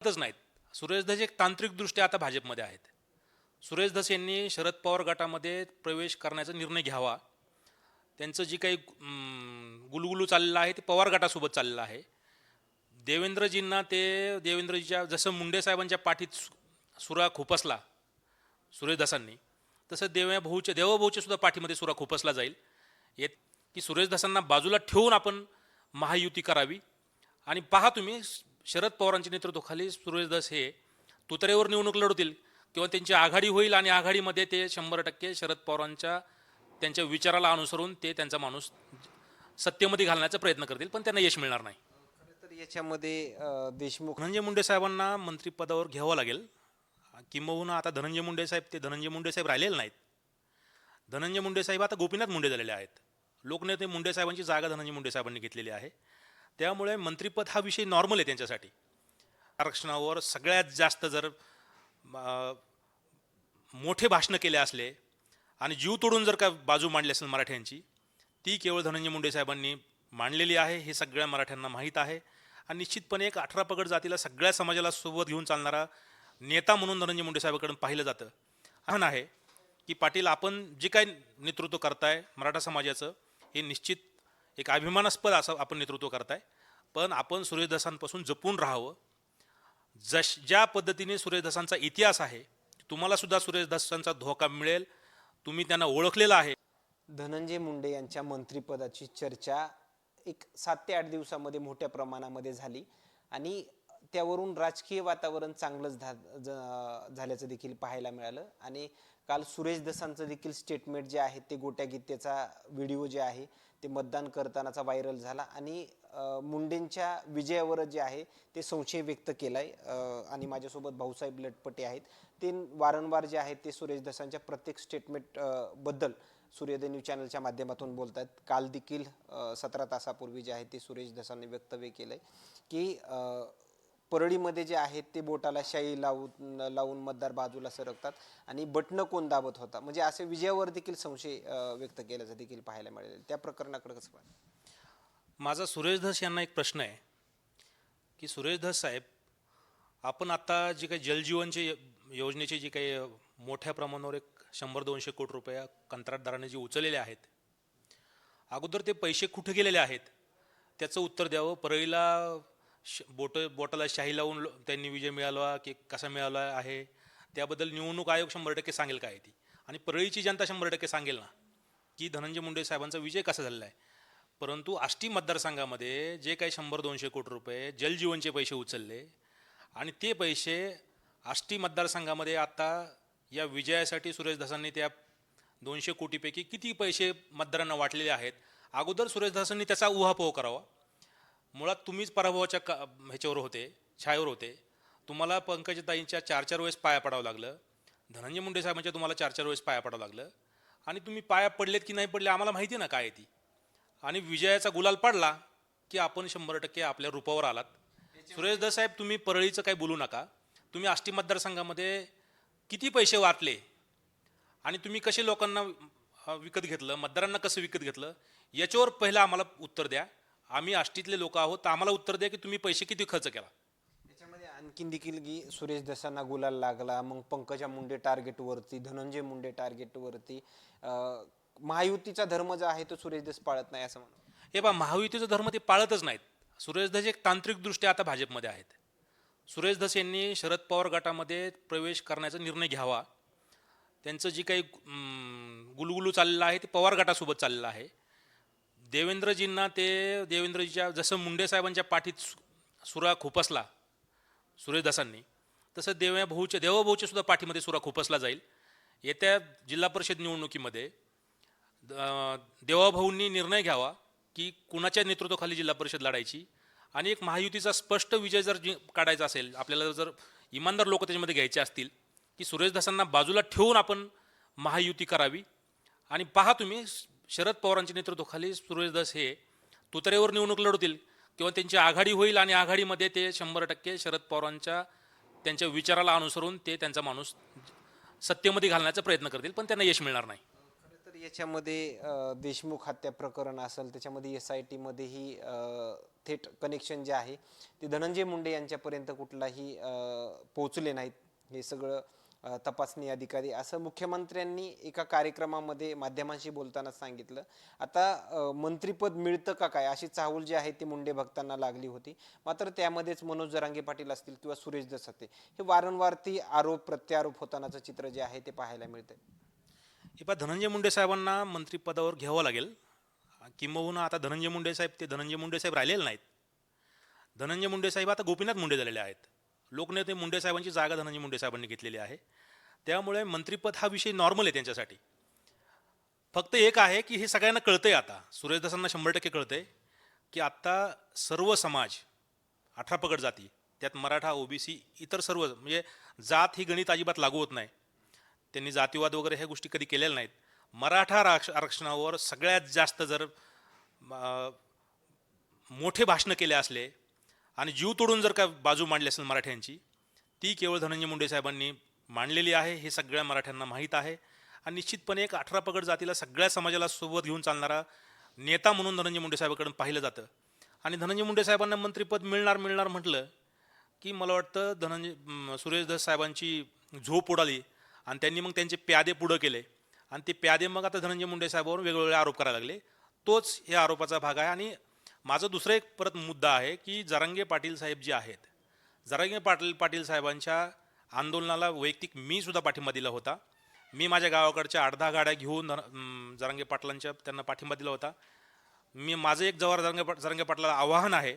च नाहीत. सुरेश धस एक तांत्रिकदृष्ट्या आता भाजपमध्ये आहेत. सुरेश धस यांनी शरद पवार गटामध्ये प्रवेश करण्याचा निर्णय घ्यावा. त्यांचं जी काही गुलगुलू चाललेलं आहे ते पवार गटासोबत चाललेलं आहे. देवेंद्रजींना ते देवेंद्रजीच्या जसं मुंडे साहेबांच्या पाठीत सुरा खुपसला सुरेश धसांनी तसं देव भाऊच्या देवभाऊच्या सुद्धा पाठीमध्ये सुरा खुपसला जाईल. येत की सुरेश धसांना बाजूला ठेवून आपण महायुती करावी. आणि पहा तुम्ही शरद पवारांच्या नेतृत्वाखाली सुरेश धस हे तुतरेवर निवडणूक लढवतील किंवा त्यांची आघाडी होईल आणि आघाडीमध्ये ते शंभर टक्के शरद पवारांच्या त्यांच्या विचाराला अनुसरून ते त्यांचा माणूस सत्तेमध्ये घालण्याचा प्रयत्न करतील पण त्यांना यश मिळणार नाही. तर याच्यामध्ये देशमुख धनंजय मुंडे साहेबांना मंत्रिपदावर घ्यावं लागेल. किंबहुना आता धनंजय मुंडे साहेब ते धनंजय मुंडे साहेब राहिलेले नाहीत. धनंजय मुंडे साहेब आता गोपीनाथ मुंडे झालेले आहेत. लोकनेते मुंडे साहेबांची जागा धनंजय मुंडे साहेबांनी घेतलेली आहे. त्यामुळे मंत्रिपद हा विषय नॉर्मल आहे त्यांच्यासाठी. आरक्षणावर सगळ्यात जास्त जर मोठे भाषणं केले असले आणि जीव तोडून जर का बाजू मांडली असेल मराठ्यांची ती केवळ धनंजय मुंडे साहेबांनी मांडलेली आहे हे सगळ्या मराठ्यांना माहीत आहे. आणि निश्चितपणे एक अठरा पगड जातीला सगळ्या समाजाला सोबत घेऊन चालणारा नेता म्हणून धनंजय मुंडे साहेबांकडून पाहिलं जातं. आव्हान आहे की पाटील आपण जे काही नेतृत्व करताय मराठा समाजाचं हे निश्चित एक अभिमानास्पद असं आपण नेतृत्व करताय. पण आपण सूर्यदासांपासून जपून राहावं. जश ज्या पद्धतीने सुरेशदासांचा इतिहास आहे तुम्हालासुद्धा सुरेशदासांचा धोका मिळेल. तुम्ही त्यांना ओळखलेला आहे. धनंजय मुंडे यांच्या मंत्रिपदाची चर्चा एक सात ते आठ दिवसामध्ये मोठ्या प्रमाणामध्ये झाली. आणि त्यावरून राजकीय वातावरण चांगलंच झा ज- झाल्याचं देखील पाहायला मिळालं. आणि काल सुरेश दसांचं देखील स्टेटमेंट जे आहे ते गोट्या गीतेचा व्हिडिओ जे आहे ते मतदान करतानाचा व्हायरल झाला. आणि मुंडेंच्या विजयावर जे आहे ते संशय व्यक्त केला आहे आणि माझ्यासोबत भाऊसाहेब लटपटे आहेत. ते वारंवार जे आहेत ते सुरेश दसांच्या प्रत्येक स्टेटमेंटबद्दल सूर्योदय न्यूज चॅनलच्या माध्यमातून बोलत आहेत काल देखील सतरा तासापूर्वी जे आहे ते सुरेश दसांनी वक्तव्य आहे की परळीमध्ये जे आहेत ते बोटाला शाई लावून लावून मतदार बाजूला सरकतात आणि बटणं कोण दाबत होता? म्हणजे असे विजयावर देखील संशय व्यक्त केल्याचं देखील पाहायला मिळेल त्या प्रकरणाकडे कसं पाहिजे माझा सुरेश धस यांना एक प्रश्न आहे की सुरेश धस साहेब आपण आता जे काही जलजीवनचे योजनेचे जे काही मोठ्या प्रमाणावर एक शंभर दोनशे कोटी रुपये कंत्राटदाराने जे उचललेले आहेत अगोदर ते पैसे कुठे गेलेले आहेत? त्याचं उत्तर द्यावं. परळीला श बोट बोटाला शाही लावून त्यांनी विजय मिळाला की कसा मिळाला आहे? त्याबद्दल निवडणूक आयोग शंभर टक्के सांगेल काय ती? आणि परळीची जनता शंभर टक्के सांगेल ना की धनंजय मुंडे साहेबांचा विजय कसा झालेला आहे? परंतु आष्टी मतदारसंघामध्ये जे काही शंभर दोनशे कोटी रुपये जलजीवनचे पैसे उचलले आणि ते पैसे आष्टी मतदारसंघामध्ये आता या विजयासाठी सुरेश धसांनी त्या दोनशे कोटीपैकी किती पैसे मतदारांना वाटलेले आहेत? अगोदर सुरेश धसांनी त्याचा उहापोह करावा. मुळात तुम्हीच पराभवाच्या का ह्याच्यावर होते छायावर होते. तुम्हाला पंकजताईंच्या चार चार वेळेस पाया पडावं लागलं. धनंजय मुंडे साहेबांच्या तुम्हाला चार चार वेळेस पाया पडावं लागलं. आणि तुम्ही पाया पडलेत की नाही पडले आम्हाला माहिती ना काय ती. आणि विजयाचा गुलाल पडला की आपण शंभर टक्के आपल्या रूपावर आलात. सुरेश दस साहेब तुम्ही परळीचं काही बोलू नका. तुम्ही आष्टी मतदारसंघामध्ये किती पैसे वाटले आणि तुम्ही कसे लोकांना विकत घेतलं? मतदारांना कसं विकत घेतलं? याच्यावर पहिलं आम्हाला उत्तर द्या. आम्ही आष्टीतले लोक आहोत तर आम्हाला उत्तर द्या की तुम्ही पैसे किती खर्च केला? त्याच्यामध्ये आणखीन देखील की सुरेश दसांना गुलाल लागला मग पंकजा मुंडे टार्गेटवरती धनंजय मुंडे टार्गेटवरती अं, महायुतीचा धर्म जो आहे तो सुरेश दस पाळत नाही असं म्हणून हे बा महायुतीचा धर्म ते पाळतच नाहीत. सुरेश धस एक तांत्रिकदृष्ट्या आता भाजपमध्ये आहेत. सुरेश धस यांनी शरद पवार गटामध्ये प्रवेश करण्याचा निर्णय घ्यावा. त्यांचं जी काही अं, गुलगुलू चाललेलं आहे ते पवार गटासोबत चाललेलं आहे. देवेंद्रजींना ते देवेंद्रजीच्या जसं मुंडे साहेबांच्या पाठीत सुरा खुपसला सुरेशदासांनी तसं देवभाऊच्या देवभाऊच्या सुद्धा पाठीमध्ये सुरा खुपसला जाईल. येत्या जिल्हा परिषद निवडणुकीमध्ये देवाभाऊंनी निर्णय घ्यावा की कुणाच्या नेतृत्वाखाली जिल्हा परिषद लढायची आणि एक महायुतीचा स्पष्ट विजय जर काढायचा असेल आपल्याला जर इमानदार लोक त्याच्यामध्ये घ्यायचे असतील की सुरेशदासांना बाजूला ठेवून आपण महायुती करावी. आणि पहा तुम्ही शरद पवारांच्या नेतृत्वाखाली सुरेशदास हे तुतरेवर निवडणूक लढवतील किंवा त्यांची आघाडी होईल आणि आघाडीमध्ये ते शंभर टक्के शरद पवारांच्या त्यांच्या विचाराला अनुसरून ते त्यांचा माणूस सत्तेमध्ये घालण्याचा प्रयत्न करतील पण त्यांना यश मिळणार नाही. तर याच्यामध्ये देशमुख हत्या प्रकरण असेल त्याच्यामध्ये एस आय टीमध्येही थेट कनेक्शन जे आहे ते धनंजय मुंडे यांच्यापर्यंत कुठलाही पोहोचले नाहीत. हे सगळं तपासणी अधिकारी असं मुख्यमंत्र्यांनी एका कार्यक्रमामध्ये माध्यमांशी बोलताना सांगितलं. आता मंत्रीपद मिळतं का काय? अशी चाहूल जी आहे ती मुंडे भक्तांना लागली होती. मात्र त्यामध्येच मनोज जरांगे पाटील असतील किंवा सुरेश दसते हे वारंवार ती आरोप प्रत्यारोप होतानाचं चित्र जे आहे ते पाहायला मिळतंय. हे धनंजय मुंडे साहेबांना मंत्रिपदावर घ्यावं लागेल. किंबहुना आता धनंजय मुंडे साहेब ते धनंजय मुंडे साहेब राहिलेले नाहीत. धनंजय मुंडे साहेब आता गोपीनाथ मुंडे झालेले आहेत. लोकनेते मुंडे साहेबांची जागा धनंजय मुंडे साहेबांनी घेतलेली आहे. त्यामुळे मंत्रिपद हा विषय नॉर्मल आहे त्यांच्यासाठी. फक्त एक आहे की हे सगळ्यांना कळतंय आता. सुरेशदासांना शंभर टक्के कळतंय की आत्ता सर्व समाज अठरा पकड जाती त्यात मराठा ओबीसी इतर सर्व म्हणजे जात ही गणित अजिबात लागू होत नाही. त्यांनी जातीवाद वगैरे ह्या गोष्टी कधी केलेल्या नाहीत. मराठा राक्ष आरक्षणावर सगळ्यात जास्त जर मोठे भाषणं केले असले आणि जीव तोडून जर का बाजू मांडली असेल मराठ्यांची ती केवळ धनंजय मुंडे साहेबांनी मांडलेली आहे हे सगळ्या मराठ्यांना माहीत आहे. आणि निश्चितपणे एक अठरा पगड जातीला सगळ्या समाजाला सोबत घेऊन चालणारा नेता म्हणून धनंजय मुंडे साहेबांकडून पाहिलं जातं. आणि धनंजय मुंडे साहेबांना मंत्रिपद मिळणार मिळणार म्हटलं की मला वाटतं धनंजय सुरेश धस साहेबांची झोप उडाली आणि त्यांनी मग त्यांचे प्यादे पुढं केले. आणि ते प्यादे मग आता धनंजय मुंडे साहेबांवर वेगवेगळे आरोप करायला लागले. तोच या आरोपाचा भाग आहे आणि माझा दुसरा एक परत मुद्दा आहे की जरांगे पाटील साहेब जे आहेत जरांगे पाटील पाटील साहेबांच्या आंदोलनाला वैयक्तिक मी सुद्धा पाठिंबा दिला होता. मी माझ्या गावाकडच्या अर्धा गाड्या घेऊन जरांगे पाटलांच्या त्यांना पाठिंबा दिला होता. मी माझं एक जवळ जरंगे पाट जरंगे पाटलाला आव्हान आहे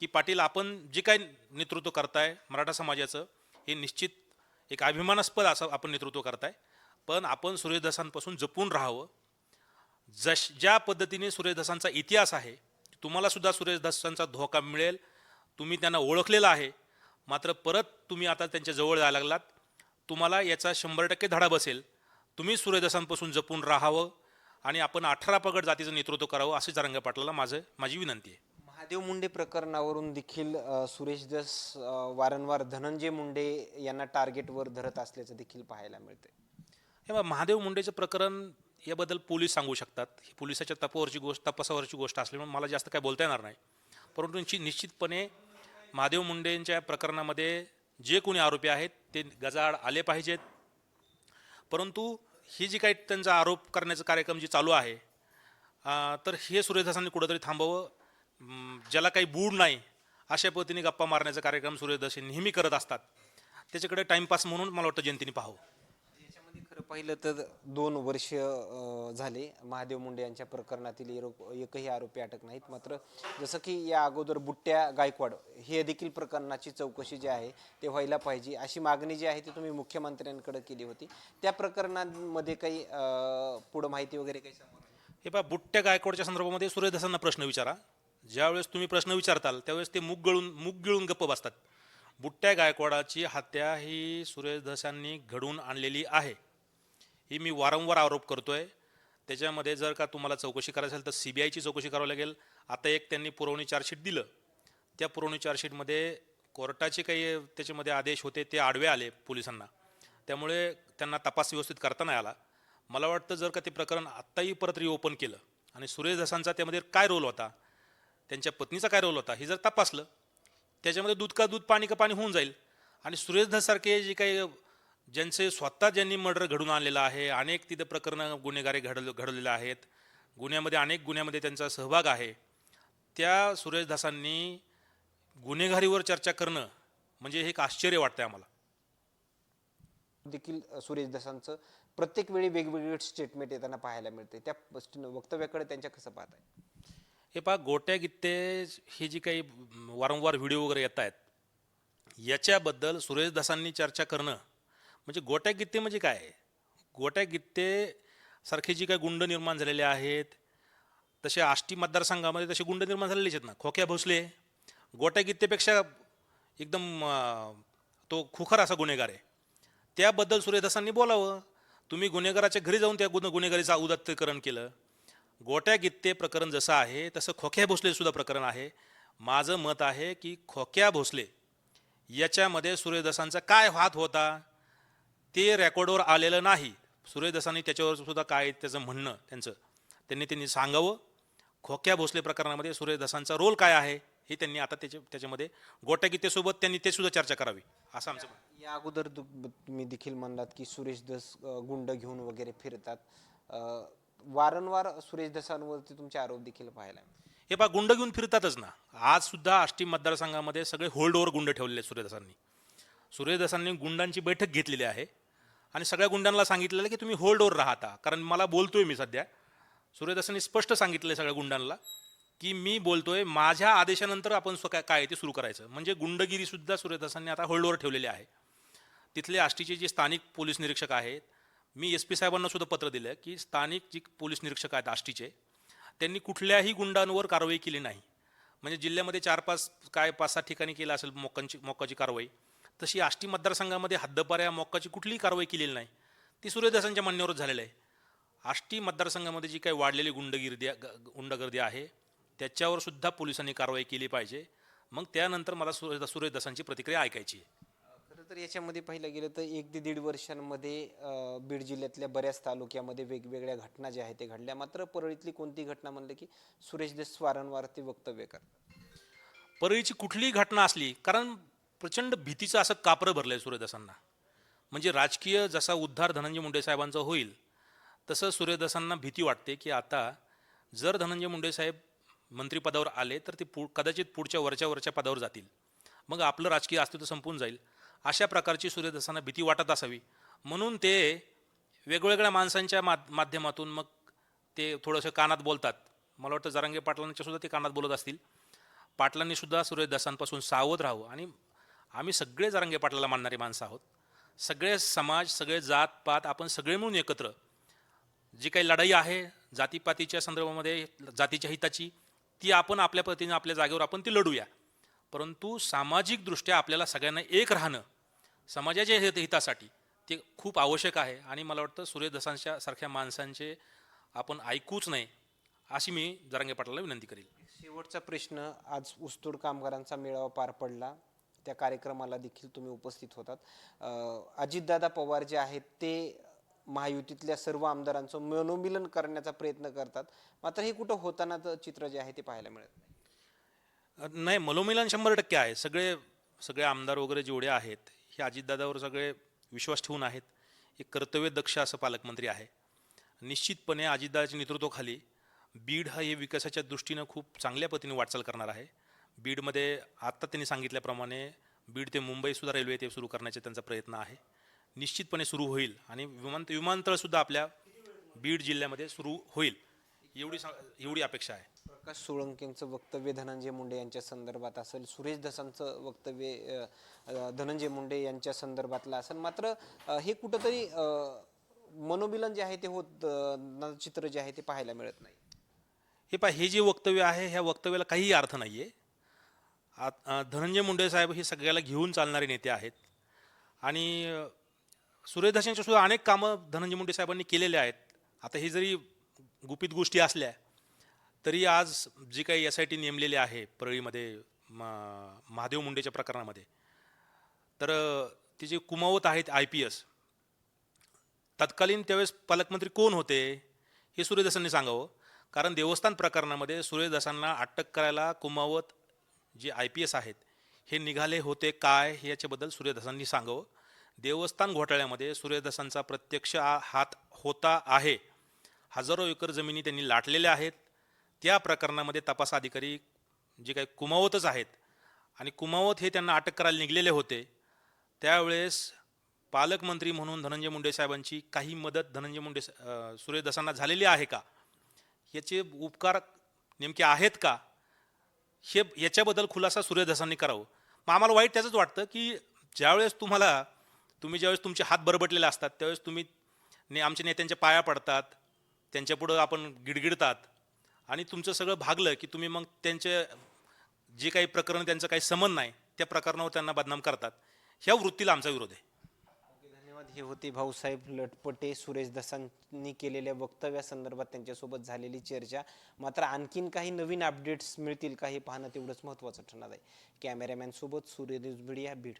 की पाटील आपण जे काय नेतृत्व करताय मराठा समाजाचं हे निश्चित एक अभिमानास्पद असं आपण नेतृत्व करताय. पण आपण सूर्यदासांपासून जपून राहावं. जश ज्या पद्धतीने सूर्यदासांचा इतिहास आहे तुम्हाला सुद्धा सूर्यदासांचा धोका मिळेल. तुम्ही त्यांना ओळखलेला आहे. मात्र परत तुम्ही आता त्यांच्या जवळ जायला लागलात. तुम्हाला याचा शंभर टक्के धडा बसेल. तुम्ही सूर्यदासांपासून जपून राहावं आणि आपण अठरा पगड जातीचं नेतृत्व करावं असे जरंग पाटलाला माझं माझी विनंती आहे. महादेव मुंडे प्रकरणावरून देखील सुरेश दस वारंवार धनंजय मुंडे यांना टार्गेटवर धरत असल्याचं देखील पाहायला मिळते हे महादेव मुंडेचं प्रकरण याबद्दल पोलीस सांगू शकतात. ही पोलिसाच्या तपावरची गोष्ट तपासावरची गोष्ट असल्यामुळे मला जास्त काय बोलता येणार नाही. परंतु निश्चितपणे महादेव मुंडेंच्या प्रकरणामध्ये जे कोणी आरोपी आहेत ते गजाआड आले पाहिजेत. परंतु ही जी काही त्यांचा आरोप करण्याचा कार्यक्रम जी चालू आहे तर हे सूर्यदासांनी कुठंतरी थांबावं. ज्याला काही बूड नाही अशा पद्धतीने गप्पा मारण्याचा कार्यक्रम सूर्यदास नेहमी करत असतात. त्याच्याकडे टाईमपास म्हणून मला वाटतं जयंतीने पाहावं. पाहिलं तर दोन वर्ष अ, झाले महादेव मुंडे यांच्या प्रकरणातील एरो- एकही आरोपी अटक नाहीत. मात्र जसं की या अगोदर बुट्ट्या गायकवाड हे देखील प्रकरणाची चौकशी जी आहे ते व्हायला पाहिजे अशी मागणी जी आहे ती तुम्ही मुख्यमंत्र्यांकडे केली होती. त्या प्रकरणांमध्ये काही अ, पुढं माहिती वगैरे काही समोर आली? हे पहा बुट्ट्या गायकवाडच्या संदर्भामध्ये सुरेशदासांना प्रश्न विचारा. ज्यावेळेस तुम्ही प्रश्न विचारताल त्यावेळेस ते मुग गळून मुग गिळून गप्प बसतात. बुट्ट्या गायकवाडाची हत्या ही सुरेशदासांनी घडवून आणलेली आहे. ही मी वारंवार आरोप करतो आहे त्याच्यामध्ये जर का तुम्हाला चौकशी करायची असेल तर सी बी आयची चौकशी करावी लागेल. आता एक त्यांनी पुरवणी चार्जशीट दिलं. त्या पुरवणी चार्जशीटमध्ये कोर्टाचे काही त्याच्यामध्ये आदेश होते ते आडवे आले पोलिसांना. त्यामुळे त्यांना तपास व्यवस्थित करता नाही आला. मला वाटतं जर का ते प्रकरण आत्ताही परत रिओपन केलं आणि सुरेश धसांचा त्यामध्ये काय रोल होता? त्यांच्या पत्नीचा काय रोल होता? हे जर तपासलं त्याच्यामध्ये दूध का दूध पाणी का पाणी होऊन जाईल. आणि सुरेश धसारखे जे काही ज्यांचे स्वतः ज्यांनी मर्डर घडून आणलेलं आहे अनेक तिथे प्रकरणं गुन्हेगारी घडल घडलेले आहेत. गुन्ह्यामध्ये अनेक गुन्ह्यामध्ये त्यांचा सहभाग आहे. त्या सुरेश दासांनी गुन्हेगारीवर चर्चा करणं म्हणजे हे एक आश्चर्य वाटतंय आम्हाला. देखील सुरेश दसांचं प्रत्येक वेळी वेगवेगळे स्टेटमेंट येताना पाहायला मिळते. त्या वक्तव्याकडे त्यांच्या कसं पाहत आहे हे पहा गोट्या गित्ते ही जी काही वारंवार व्हिडिओ वगैरे येत आहेत याच्याबद्दल सुरेश दासांनी चर्चा करणं म्हणजे गोट्या गित्ते म्हणजे काय? गोट्या गित्ते सारखे जी काही गुंड निर्माण झालेले आहेत तसे आष्टी मतदारसंघामध्ये तसे गुंड निर्माण झालेलेच आहेत ना. खोक्या भोसले गोट्या गित्तेपेक्षा एकदम तो खुखर असा गुन्हेगार आहे. त्याबद्दल सूर्यदासांनी बोलावं. तुम्ही गुन्हेगाराच्या घरी जाऊन त्या गुन्हे गुन्हेगारीचं उदात्तीकरण केलं. गोट्या गित्ते प्रकरण जसं आहे तसं खोक्या भोसलेसुद्धा प्रकरण आहे. माझं मत आहे की खोक्या भोसले याच्यामध्ये सूर्यदासांचा काय हात होता? ते रेकॉर्डवर आलेलं नाही. सुरेश दसांनी त्याच्यावर सुद्धा काय त्याचं म्हणणं त्यांचं. त्यांनी त्यांनी सांगावं खोक्या भोसले प्रकरणामध्ये सुरेश दसांचा रोल काय आहे हे त्यांनी आता त्याच्या त्याच्यामध्ये गोट्यागीतेसोबत त्यांनी ते सुद्धा चर्चा करावी. असं आमचं. या अगोदर तुम्ही देखील म्हणलात की सुरेश दस गुंड घेऊन वगैरे फिरतात. वारंवार सुरेश दसांवरती तुमचे आरोप देखील पाहायला. हे पहा गुंड घेऊन फिरतातच ना. आज सुद्धा आष्टी मतदारसंघामध्ये सगळे होल्डओव्हर गुंड ठेवलेले आहेत सुरेशदासांनी सुरेशदासांनी गुंडांची बैठक घेतलेली आहे. आणि सगळ्या गुंडांना सांगितलेलं की तुम्ही होल्डओव्हर राहता. कारण मला बोलतोय मी सध्या. सूर्यदासांनी स्पष्ट सांगितलं सगळ्या गुंडांना की मी बोलतोय माझ्या आदेशानंतर आपण स्व काय आहे ते सुरू करायचं. म्हणजे गुंडगिरीसुद्धा सूर्यदासांनी आता होल्डवर ठेवलेली आहे. तिथले आष्टीचे जे स्थानिक पोलीस निरीक्षक आहेत मी एस पी साहेबांना सुद्धा पत्र दिलं की स्थानिक जी पोलीस निरीक्षक आहेत आष्टीचे त्यांनी कुठल्याही गुंडांवर कारवाई केली नाही. म्हणजे जिल्ह्यामध्ये चार पाच काय पाच सात ठिकाणी केलं असेल मोकांची मोकाची कारवाई तशी आष्टी मतदारसंघामध्ये हद्दपाऱ्या मोक्काची कुठलीही कारवाई केलेली नाही. ती सूर्यदासांच्या म्हणण्यावरच झालेलं आहे. आष्टी मतदारसंघामध्ये जी काही वाढलेली गुंडगिर्दी गुंडगर्दी आहे त्याच्यावर सुद्धा पोलिसांनी कारवाई केली पाहिजे. मग त्यानंतर मला सूर्य सूर्यदासांची प्रतिक्रिया ऐकायची आहे. खरं तर याच्यामध्ये पाहिलं गेलं तर एक ते दीड वर्षांमध्ये बीड जिल्ह्यातल्या बऱ्याच तालुक्यामध्ये वेगवेगळ्या घटना ज्या आहेत ते घडल्या. मात्र परळीतली कोणती घटना म्हणलं की सुरेश देश वारंवार ते वक्तव्य करतात. परळीची कुठलीही घटना असली कारण प्रचंड भीतीचं असं कापरं भरलं आहे सूर्यदासांना. म्हणजे राजकीय जसा उद्धार धनंजय मुंडे साहेबांचा होईल तसं सूर्यदासांना भीती वाटते की आता जर धनंजय मुंडे साहेब मंत्रिपदावर आले तर ते पु कदाचित पुढच्या वरच्या वरच्या पदावर जातील. मग आपलं राजकीय अस्तित्व संपून जाईल. अशा प्रकारची सूर्यदासांना भीती वाटत असावी. म्हणून ते वेगवेगळ्या माणसांच्या मा माध्यमातून मग ते थोडंसं कानात बोलतात. मला वाटतं जरांगे पाटलांच्यासुद्धा ते कानात बोलत असतील. पाटलांनीसुद्धा सूर्यदासांपासून सावध राहावं आणि आम्ही सगळे जरांगे पाटलाला मानणारी माणसं आहोत. सगळे समाज सगळे जात पात आपण सगळे मिळून एकत्र. जी काही लढाई आहे जातीपातीच्या संदर्भामध्ये जातीच्या हिताची ती आपण आपल्या पद्धतीने आपल्या जागेवर आपण ती लढूया. परंतु सामाजिकदृष्ट्या आपल्याला सगळ्यांना एक राहणं समाजाच्या हित हितासाठी ते खूप आवश्यक आहे. आणि मला वाटतं सूर्यदसांच्या सारख्या माणसांचे आपण ऐकूच नाही अशी मी जरांगे पाटलाला विनंती करेल. शेवटचा प्रश्न आज ऊसतोड कामगारांचा मेळावा पार पडला. त्या कार्यक्रमाला देखील तुम्ही उपस्थित होतात. अजितदादा पवार जे आहेत ते महायुतीतल्या सर्व आमदारांचं मनोमिलन करण्याचा प्रयत्न करतात. मात्र हे कुठं होतानाचं चित्र जे आहे ते पाहायला मिळत नाही. नाही मनोमिलन शंभर टक्के आहे. सगळे सगळे आमदार वगैरे जेवढे आहेत हे अजितदादावर सगळे विश्वास ठेवून आहेत. एक कर्तव्यदक्ष असं पालकमंत्री आहे. निश्चितपणे अजितदादाच्या नेतृत्वाखाली बीड हा हे विकासाच्या दृष्टीनं खूप चांगल्या पद्धतीने वाटचाल करणार आहे. बीडमध्ये आत्ता त्यांनी सांगितल्याप्रमाणे बीड ते मुंबईसुद्धा रेल्वे ते सुरू करण्याचा त्यांचा प्रयत्न आहे. निश्चितपणे सुरू होईल आणि विमान विमानतळसुद्धा आपल्या बीड जिल्ह्यामध्ये सुरू होईल एवढी एवढी अपेक्षा आहे. प्रकाश सोळंकेंचं वक्तव्य धनंजय मुंडे यांच्या संदर्भात असेल सुरेश दसांचं वक्तव्य धनंजय मुंडे यांच्या संदर्भातलं असेल मात्र हे कुठंतरी मनोमिलन जे आहे ते होत चित्र जे आहे ते पाहायला मिळत नाही. हे पहा हे जे वक्तव्य आहे ह्या वक्तव्याला काहीही अर्थ नाही आहे धनंजय मुंडे साहेब हे सगळ्याला घेऊन चालणारे नेते आहेत. आणि अ, सुद्धा अनेक कामं धनंजय मुंडे साहेबांनी केलेले आहेत. आता हे जरी गुपित गोष्टी असल्या तरी आज जी काही एस आय टी नेमलेली आहे परळीमध्ये म- महादेव मुंडेच्या प्रकरणामध्ये तर ती ते जे कुमावत आहेत आय पी एस तत्कालीन त्यावेळेस पालकमंत्री कोण होते हे सूर्यदासांनी सांगावं. कारण देवस्थान प्रकरणामध्ये सूर्यदासांना अटक करायला कुमावत जे आय पी एस आहेत हे निघाले होते काय हे याच्याबद्दल सूर्यदासांनी सांगावं. देवस्थान घोटाळ्यामध्ये सूर्यदासांचा प्रत्यक्ष हात होता आहे. हजारो एकर जमिनी त्यांनी लाटलेल्या आहेत. त्या प्रकरणामध्ये तपास अधिकारी जे काही कुमावतच आहेत आणि कुमावत हे त्यांना अटक करायला निघलेले होते. त्यावेळेस पालकमंत्री म्हणून धनंजय मुंडे साहेबांची काही मदत धनंजय मुंडे सा- सूर्यदासांना झालेली आहे का? याचे उपकार नेमके आहेत का? हे याच्याबद्दल खुलासा सूर्यदासांनी करावं. मग आम्हाला वाईट त्याचंच वाटतं की ज्यावेळेस तुम्हाला तुम्ही ज्यावेळेस तुमचे हात बरबटलेले असतात त्यावेळेस तुम्ही ने आमच्या नेत्यांच्या पाया पडतात त्यांच्यापुढं आपण गिडगिडतात आणि तुमचं सगळं भागलं की तुम्ही मग त्यांचे जे काही प्रकरण त्यांचं काही समन नाही त्या प्रकरणावर त्यांना बदनाम करतात. ह्या वृत्तीला आमचा विरोध आहे. हे होते. भाऊसाहेब लटपटे सुरेश दसांनी केलेल्या वक्तव्यासंदर्भात त्यांच्यासोबत झालेली चर्चा. मात्र आणखीन काही नवीन अपडेट्स मिळतील का हे पाहणं तेवढंच महत्त्वाचं ठरणार आहे. कॅमेरामॅनसोबत सूर्य न्यूज मीडिया बीड.